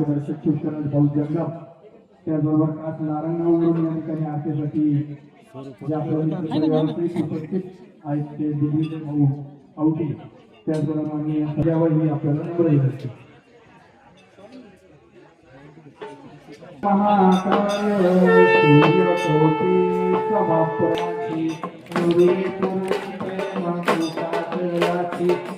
मार्गदर्शक शिवशरण भाऊ जगताप त्याचबरोबर खास नारायणगाववरून या ठिकाणी आरतीसाठी ज्या व्यावसायिक भाऊ औटी. त्याचप्रमाणे सजावही आपल्याला बरेच असते महाकाय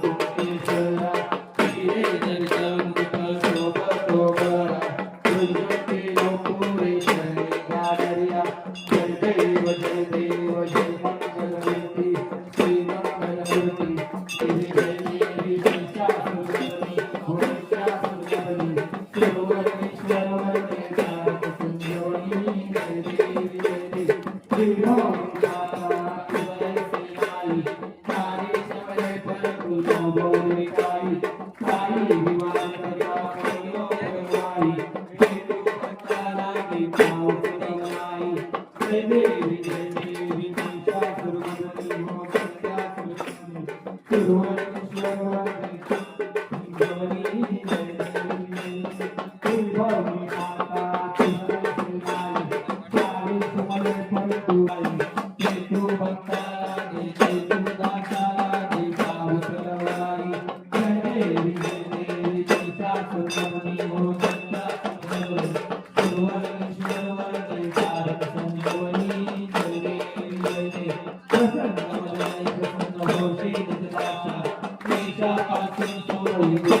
देशापासून सोडू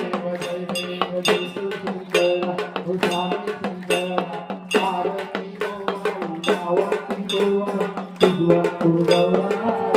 Thank you.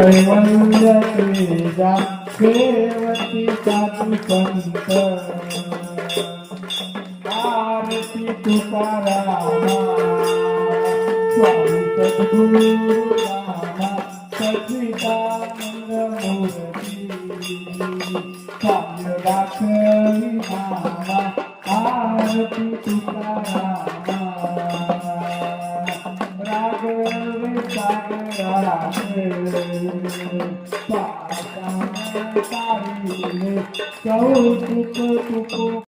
कैवल्य तेजा साधू संत आरती तुकारामा स्वामी सद्गुरु रामा सच्चिदानंद मूर्ती साम्य दाखवी आरती तुकारामा Thank you.